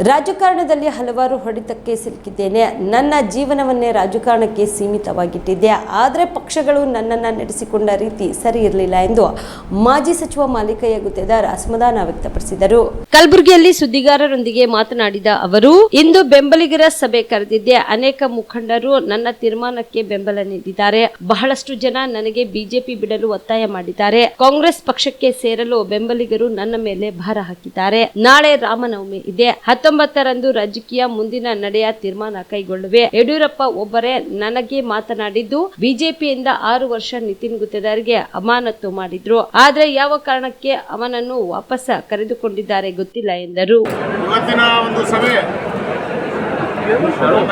ರಾಜಕಾರಣದಲ್ಲಿ ಹಲವಾರು ಹೊಡೆತಕ್ಕೆ ಸಿಲುಕಿದ್ದೇನೆ. ನನ್ನ ಜೀವನವನ್ನೇ ರಾಜಕಾರಣಕ್ಕೆ ಸೀಮಿತವಾಗಿಟ್ಟಿದ್ದೆ. ಆದರೆ ಪಕ್ಷಗಳು ನನ್ನನ್ನು ನಡೆಸಿಕೊಂಡ ರೀತಿ ಸರಿ ಇರಲಿಲ್ಲ ಎಂದು ಮಾಜಿ ಸಚಿವ ಮಾಲಿಕಯ್ಯ ಗುತ್ತೇದಾರ್ ಅಸಮಾಧಾನ ವ್ಯಕ್ತಪಡಿಸಿದರು. ಕಲಬುರಗಿಯಲ್ಲಿ ಸುದ್ದಿಗಾರರೊಂದಿಗೆ ಮಾತನಾಡಿದ ಅವರು, ಇಂದು ಬೆಂಬಲಿಗರ ಸಭೆ ಕರೆದಿದ್ದೆ. ಅನೇಕ ಮುಖಂಡರು ನನ್ನ ತೀರ್ಮಾನಕ್ಕೆ ಬೆಂಬಲ ನೀಡಿದ್ದಾರೆ. ಬಹಳಷ್ಟು ಜನ ನನಗೆ ಬಿಜೆಪಿ ಬಿಡಲು ಒತ್ತಾಯ ಮಾಡಿದ್ದಾರೆ. ಕಾಂಗ್ರೆಸ್ ಪಕ್ಷಕ್ಕೆ ಸೇರಲು ಬೆಂಬಲಿಗರು ನನ್ನ ಮೇಲೆ ಭಾರ ಹಾಕಿದ್ದಾರೆ. ನಾಳೆ ರಾಮನವಮಿ ಇದೆ. ಹತ್ತೊಂಬತ್ತರಂದು ರಾಜಕೀಯ ಮುಂದಿನ ನಡೆಯ ತೀರ್ಮಾನ ಕೈಗೊಳ್ಳುವೆ. ಯಡಿಯೂರಪ್ಪ ಒಬ್ಬರೇ ನನಗೆ ಮಾತನಾಡಿದ್ದು, ಬಿಜೆಪಿಯಿಂದ ಆರು ವರ್ಷ ನಿತಿನ್ ಗುತ್ತೇದಾರ್ಗೆ ಅಮಾನತು ಮಾಡಿದ್ರು. ಆದ್ರೆ ಯಾವ ಕಾರಣಕ್ಕೆ ಅವನನ್ನು ವಾಪಸ್ ಕರೆದುಕೊಂಡಿದ್ದಾರೆ ಗೊತ್ತಿಲ್ಲ ಎಂದರು. ಇವತ್ತಿನ ಒಂದು ಸಭೆ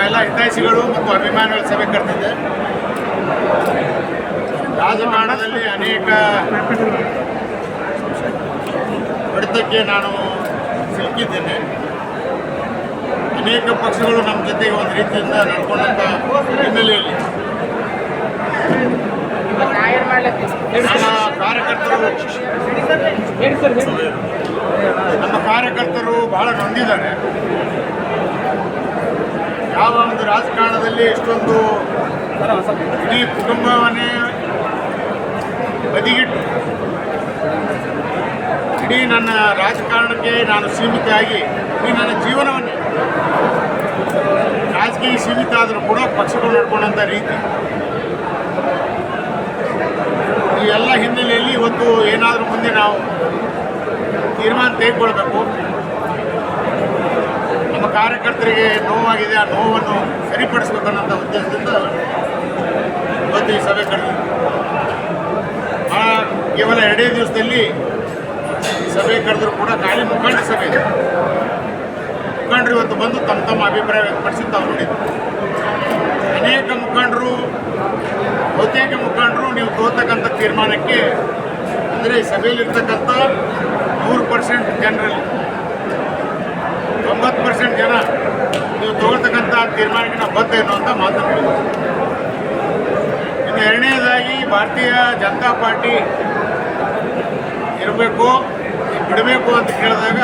ಎಲ್ಲ ಮತ್ತು ಅಭಿಮಾನಿಗಳ ಸಭೆ ಕರೆದಿದೆ ರಾಜಕಾರಣದಲ್ಲಿ ಅನೇಕ ಹೊಡೆತಕ್ಕೆ ನಾನು ಸಿಲುಕಿದ್ದೇನೆ. ಅನೇಕ ಪಕ್ಷಗಳು ನಮ್ಮ ಜೊತೆಗೆ ಒಂದು ರೀತಿಯಿಂದ ನಡ್ಕೊಂಡಂಥ ಹಿನ್ನೆಲೆಯಲ್ಲಿ. ನಮ್ಮ ಕಾರ್ಯಕರ್ತರು ನಮ್ಮ ಕಾರ್ಯಕರ್ತರು ಬಹಳ ನೊಂದಿದ್ದಾರೆ. ಯಾವ ಒಂದು ರಾಜಕಾರಣದಲ್ಲಿ ಇಷ್ಟೊಂದು ಇಡೀ ಕುಟುಂಬವನ್ನೇ ಬದಿಗಿಟ್ಟು ಇಡೀ ನನ್ನ ರಾಜಕಾರಣಕ್ಕೆ ನಾನು ಸೀಮಿತ ಆಗಿ ಇಡೀ ನನ್ನ ಜೀವನವನ್ನೇ ರಾಜಕೀಯ ಸೀಮಿತ ಆದರೂ ಕೂಡ ಪಕ್ಷಗಳು ನಡ್ಕೊಂಡಂಥ ರೀತಿ. ಈ ಎಲ್ಲ ಹಿನ್ನೆಲೆಯಲ್ಲಿ ಇವತ್ತು ಏನಾದರೂ ಮುಂದೆ ನಾವು ತೀರ್ಮಾನ ತೆಗೆದುಕೊಳ್ಬೇಕು. ನಮ್ಮ ಕಾರ್ಯಕರ್ತರಿಗೆ ನೋವಾಗಿದೆ, ಆ ನೋವನ್ನು ಸರಿಪಡಿಸ್ಬೇಕನ್ನೋಂಥ ಉದ್ದೇಶದಿಂದ ಇವತ್ತು ಈ ಸಭೆ ಕರೆದಿದೆ. ಆ, ಕೇವಲ ಎರಡೇ ದಿವಸದಲ್ಲಿ ಸಭೆ ಕರೆದರೂ ಕೂಡ ಖಾಲಿ ಮುಖಂಡ ಸಭೆ ಇದೆ. ಮುಖಂಡರು ಇವತ್ತು ಬಂದು ತಮ್ಮ ತಮ್ಮ ಅಭಿಪ್ರಾಯ ವ್ಯಕ್ತಪಡಿಸಿ ತಾವು ಅನೇಕ ಮುಖಂಡರು, ಬಹುತೇಕ ಮುಖಂಡರು ನೀವು ತೋರ್ತಕ್ಕಂಥ ತೀರ್ಮಾನಕ್ಕೆ ಅಂದರೆ ಸಭೆಯಲ್ಲಿರ್ತಕ್ಕಂಥ ನೂರು ಪರ್ಸೆಂಟ್ ಜನರಲ್ಲಿ ತೊಂಬತ್ತು ಪರ್ಸೆಂಟ್ ಜನ ನೀವು ತಗೊಳ್ತಕ್ಕಂಥ ತೀರ್ಮಾನಕ್ಕೆ ನಾವು ಬದ್ಧ ಅಂತ ಮಾತನ್ನು. ಇನ್ನು ಎರಡನೇದಾಗಿ ಭಾರತೀಯ ಜನತಾ ಪಾರ್ಟಿ ಇರಬೇಕು, ಬಿಡಬೇಕು ಅಂತ ಕೇಳಿದಾಗ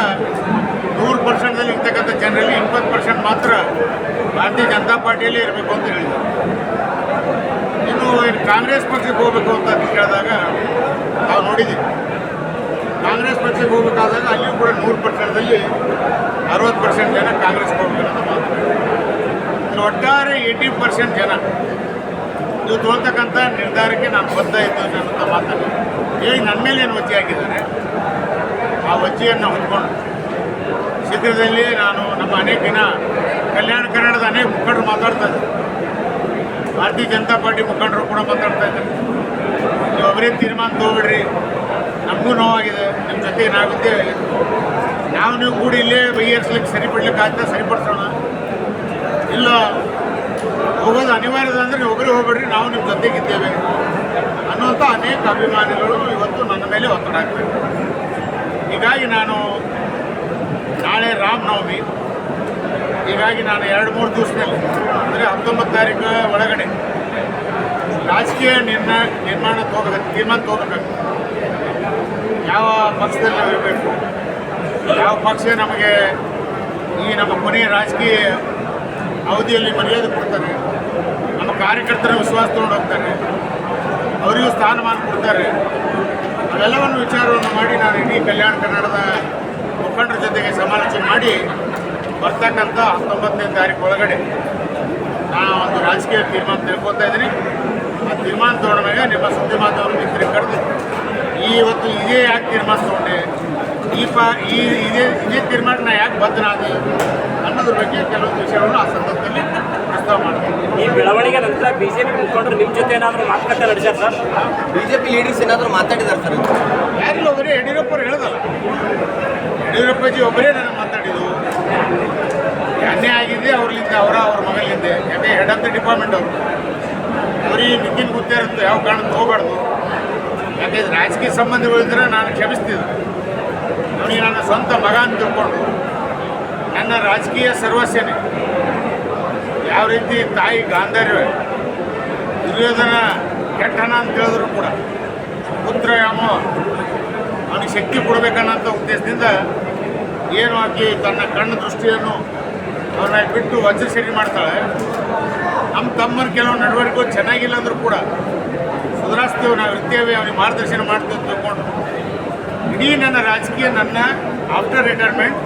ನೂರು ಪರ್ಸೆಂಟ್ದಲ್ಲಿ ಇರ್ತಕ್ಕಂಥ ಜನರಲ್ಲಿ ಇಪ್ಪತ್ತು ಪರ್ಸೆಂಟ್ ಮಾತ್ರ ಭಾರತೀಯ ಜನತಾ ಪಾರ್ಟಿಯಲ್ಲಿ ಇರಬೇಕು ಅಂತ ಹೇಳಿದ್ದಾರೆ. ಇನ್ನು ಕಾಂಗ್ರೆಸ್ ಪಕ್ಷಕ್ಕೆ ಹೋಗಬೇಕು ಅಂತ ಕೇಳಿದಾಗ ನಾವು ನೋಡಿದ್ದೀವಿ. ಕಾಂಗ್ರೆಸ್ ಪಕ್ಷಕ್ಕೆ ಹೋಗಬೇಕಾದಾಗ ಅಲ್ಲಿಯೂ ಕೂಡ ನೂರು ಪರ್ಸೆಂಟಲ್ಲಿ ಅರವತ್ತು ಪರ್ಸೆಂಟ್ ಜನ ಕಾಂಗ್ರೆಸ್ಗೆ ಹೋಗ್ಬೇಕಂತ ಮಾತು ಒಟ್ಟಾರೆ ಏಯ್ಟಿ ಪರ್ಸೆಂಟ್ ಜನ ಇದು ತೋರ್ತಕ್ಕಂಥ ನಿರ್ಧಾರಕ್ಕೆ ನಾನು ಬದ್ಧ ಇದ್ದೇನೆ ಅಂತ ಮಾತನ್ನು ಹೇಳಿ ನನ್ನ ಮೇಲೆ ಏನು ಒಜ್ಜೆ ಹಾಕಿದ್ದಾರೆ? ಆ ಒಜ್ಜೆಯನ್ನು ಹೊಂದ್ಕೊಂಡು ಶೀಘ್ರದಲ್ಲಿ ನಾನು ನಮ್ಮ ಅನೇಕ ದಿನ ಕಲ್ಯಾಣ ಕನ್ನಡದ ಅನೇಕ ಮುಖಂಡರು ಮಾತಾಡ್ತಾ ಇದ್ದಾರೆ. ಭಾರತೀಯ ಜನತಾ ಪಾರ್ಟಿ ಮುಖಂಡರು ಕೂಡ ಮಾತಾಡ್ತಾ ಇದ್ದಾರೆ. ನೀವು ಅವರೇ ತೀರ್ಮಾನ ತೊಗೊಬಿಡ್ರಿ ನಮಗೂ ನೋವಾಗಿದೆ. ನಿಮ್ಮ ಜೊತೆ ನಾವಿದ್ದೇವೆ ನಾವು ನೀವು ಕೂಡಿ ಇಲ್ಲೇ ಬಗೆಹರಿಸ್ಲಿಕ್ಕೆ ಸರಿಪಡ್ಲಿಕ್ಕೆ ಆಗ್ತದೆ ಸರಿಪಡಿಸೋಣ. ಇಲ್ಲ, ಹೋಗೋದು ಅನಿವಾರ್ಯದ ಅಂದರೆ ಒಬ್ಬರೇ ಹೋಗ್ಬೇಡ್ರಿ. ನಾವು ನಿಮ್ಮ ಜೊತೆಗಿದ್ದೇವೆ ಅನ್ನುವಂಥ ಅನೇಕ ಅಭಿಮಾನಿಗಳು ಇವತ್ತು ನನ್ನ ಮೇಲೆ ಒತ್ತಡ ಆಗ್ತವೆ ಹೀಗಾಗಿ ನಾನು ನಾಳೆ ರಾಮನವಮಿ. ಹೀಗಾಗಿ ನಾನು ಎರಡು ಮೂರು ದಿವಸದಲ್ಲಿ, ಅಂದರೆ ಹತ್ತೊಂಬತ್ತು ತಾರೀಕು ಒಳಗಡೆ, ರಾಜಕೀಯ ನಿರ್ಣಯ, ನಿರ್ಮಾಣ ತಗೋಬೇಕು, ತೀರ್ಮಾನ ತೋರ್ಬೇಕು ಯಾವ ಪಕ್ಷದಲ್ಲಿ ನಾವು ಇರಬೇಕು, ಯಾವ ಪಕ್ಷ ನಮಗೆ ಈ ನಮ್ಮ ಕೊನೆಯ ರಾಜಕೀಯ ಅವಧಿಯಲ್ಲಿ ಮರ್ಯಾದೆ ಕೊಡ್ತಾರೆ, ನಮ್ಮ ಕಾರ್ಯಕರ್ತರ ವಿಶ್ವಾಸ ತೊಗೊಂಡು ಹೋಗ್ತಾರೆ, ಅವರಿಗೂ ಸ್ಥಾನಮಾನ ಕೊಡ್ತಾರೆ, ಅವೆಲ್ಲವನ್ನು ವಿಚಾರವನ್ನು ಮಾಡಿ ನಾನು ಇಡೀ ಕಲ್ಯಾಣ ಕನ್ನಡದ ಮುಖಂಡರ ಜೊತೆಗೆ ಸಮಾಲೋಚನೆ ಮಾಡಿ ಬರ್ತಕ್ಕಂಥ ಹತ್ತೊಂಬತ್ತನೇ ತಾರೀಕು ಒಳಗಡೆ ನಾನು ಒಂದು ರಾಜಕೀಯ ತೀರ್ಮಾನ ತಿಳ್ಕೊತಾ ಇದ್ದೀನಿ. ಆ ತೀರ್ಮಾನ ತಗೊಂಡ ಮೇಲೆ ನಿಮ್ಮ ಸುದ್ದಿ ಮಾಧ್ಯಮ ಮಿತ್ರ ಕರೆದು ಈ ಇವತ್ತು ಇದೇ ಯಾಕೆ ತೀರ್ಮಾನ ತಗೊಂಡೆ? ಈ ಪ ಈ ಇದೇ ಇದೇ ತೀರ್ಮಾನ ನಾ ಯಾಕೆ ಬದ್ಧನಾದೆ ಅನ್ನೋದ್ರ ಬಗ್ಗೆ ಕೆಲವೊಂದು ವಿಷಯಗಳನ್ನು ಆ ಸಂದರ್ಭದಲ್ಲಿ ಪ್ರಸ್ತಾವ ಮಾಡ್ತೀನಿ. ಈ ಬೆಳವಣಿಗೆ ನಂತರ ಬಿಜೆಪಿ ಮುಖಂಡರು ನಿಮ್ಮ ಜೊತೆ ಏನಾದರೂ ಮಾತುಕತೆ ನಡೆಸ್ಯಾರ ಸರ್? ಬಿಜೆಪಿ ಲೀಡರ್ಸ್ ಏನಾದರೂ ಮಾತಾಡಿದಾರೆ ಸರ್? ಯಾರಿಲ್ಲ ಒಬ್ಬರೇ ಯಡಿಯೂರಪ್ಪರು ಹೇಳೋದಲ್ಲ. ಯಡಿಯೂರಪ್ಪಜಿ ಒಬ್ಬರೇ ನನಗೆ ಮಾತಾಡಿದ್ದು. ಅನ್ಯಾಯ ಆಗಿದೆ ಅವ್ರಲ್ಲಿಂದ, ಅವರ, ಅವ್ರ ಮಗಲಿಂದ ಯಾಕೆ? ಹೆಡ್ ಆಫ್ ದ ಡಿಪಾರ್ಟ್ಮೆಂಟ್ ಅವರು. ಅವ್ರಿಗೆ ನಿತಿನ್ ಗೊತ್ತೇ ಇರುತ್ತೆ, ಯಾವ ಕಾರಣಕ್ಕೆ ಹೋಗಬಾರ್ದು. ಯಾಕೆ? ರಾಜಕೀಯ ಸಂಬಂಧಗಳಿದ್ರೆ ನಾನು ಕ್ಷಮಿಸ್ತಿದ್ದೆ ಅವನಿಗೆ ನನ್ನ ಸ್ವಂತ ಮಗ ಅಂತ ತಿಳ್ಕೊಂಡು, ನನ್ನ ರಾಜಕೀಯ ಸರ್ವಸ್ಯನೇ. ಯಾವ ರೀತಿ ತಾಯಿ ಗಾಂಧಾರ್ಯವೇ? ದುರ್ಯೋಧನ ಕೆಟ್ಟನ ಅಂತ ಹೇಳಿದ್ರು ಕೂಡ. ಪುತ್ರ ಅವನಿಗೆ ಶಕ್ತಿ ಕೊಡಬೇಕನ್ನೋಂಥ ಉದ್ದೇಶದಿಂದ ಏನು ಆಕಿ ತನ್ನ ಕಣ್ಣು ದೃಷ್ಟಿಯನ್ನು ಅವ್ರನ್ನ ಬಿಟ್ಟು ವಜ್ರ ಸರಿ ಮಾಡ್ತಾಳೆ. ನಮ್ಮ ತಮ್ಮನ ಕೆಲವು ನಡವಳಿಕೆ ಚೆನ್ನಾಗಿಲ್ಲ ಅಂದರೂ ಕೂಡ ಸುಧಾರಿಸ್ತೇವೆ ನಾವು ಇರ್ತೇವೆ ಅವ್ನಿಗೆ ಮಾರ್ಗದರ್ಶನ ಮಾಡ್ತೇವೆ ಅಂತ ತಿಳ್ಕೊಂಡು, ಇಡೀ ನನ್ನ ರಾಜಕೀಯ ನನ್ನ ಆಫ್ಟರ್ ರಿಟೈರ್ಮೆಂಟ್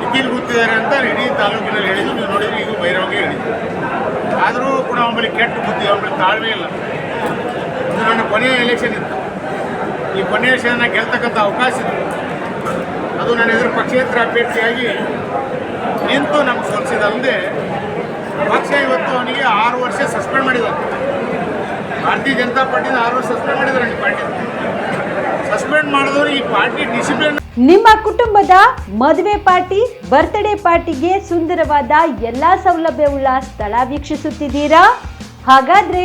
ನಿಖಿಲ್ ಗೊತ್ತಿದ್ದಾರೆ ಅಂತ ಇಡೀ ತಾಲೂಕಿನಲ್ಲಿ ಹೇಳಿದ್ದು. ನೀವು ನೋಡಿದ್ರೆ ಇದು ಬಹಿರಂಗ ಹೇಳಿದ್ರು ಆದರೂ ಕೂಡ ಅವನಲ್ಲಿ ಕೆಟ್ಟ ಬುದ್ಧಿ, ಅವನಲ್ಲಿ ತಾಳ್ಮೆ ಇಲ್ಲ. ಇದು ನನ್ನ ಕೊನೆಯ ಎಲೆಕ್ಷನ್ ಇತ್ತು. ಈ ಎಲೆಕ್ಷನ್ನ ಗೆಲ್ತಕ್ಕಂಥ ಅವಕಾಶ ಇತ್ತು ಅದು ನನ್ನ ಎದುರು ಪಕ್ಷೇತರ ಅಭ್ಯರ್ಥಿಯಾಗಿ ನಿಂತು ನಮ್ಗೆ ಸೋಲಿಸಿದಲ್ಲದೆ ಪಕ್ಷ ಇವತ್ತು ಅವನಿಗೆ ಆರು ವರ್ಷ ಸಸ್ಪೆಂಡ್ ಮಾಡಿದ್ದಾರೆ. ಭಾರತೀಯ ಜನತಾ ಪಾರ್ಟಿನ ಆರು ವರ್ಷ ಸಸ್ಪೆಂಡ್ ಮಾಡಿದ್ದಾರೆ ಈ ಪಾರ್ಟಿ. ಸಸ್ಪೆಂಡ್ ಮಾಡಿದವರು ಈ ಪಾರ್ಟಿ ಡಿಸಿಪ್ಲಿನ್ ನಿಮ್ಮ ಕುಟುಂಬದ ಮದುವೆ ಪಾರ್ಟಿ ಬರ್ತ್ಡೇ ಪಾರ್ಟಿಗೆ ಸುಂದರವಾದ ಎಲ್ಲಾ ಸೌಲಭ್ಯವುಳ್ಳ ಸ್ಥಳ ವೀಕ್ಷಿಸುತ್ತಿದ್ದೀರಾ? ಹಾಗಾದ್ರೆ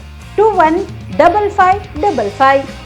two one double five double five